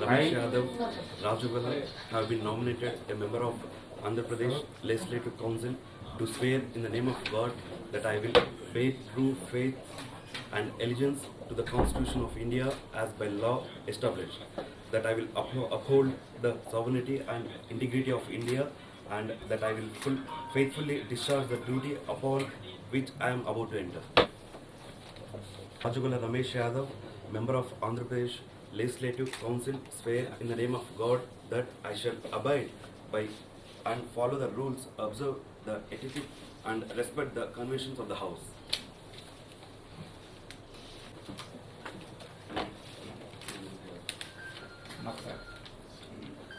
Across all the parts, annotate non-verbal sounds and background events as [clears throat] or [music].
Ramesh Yadav, have been nominated a member of Andhra Pradesh Legislative Council to swear in the name of God that I will bear true faith and allegiance to the Constitution of India as by law established, that I will uphold the sovereignty and integrity of India, and that I will faithfully discharge the duty upon which I am about to enter. Rajugala Ramesh Yadav, member of Andhra Pradesh Legislative Council, swear in the name of God that I shall abide by and follow the rules, observe the etiquette, and respect the conventions of the House.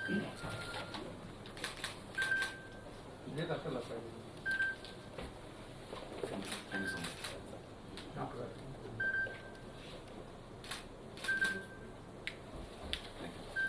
Thank [clears throat]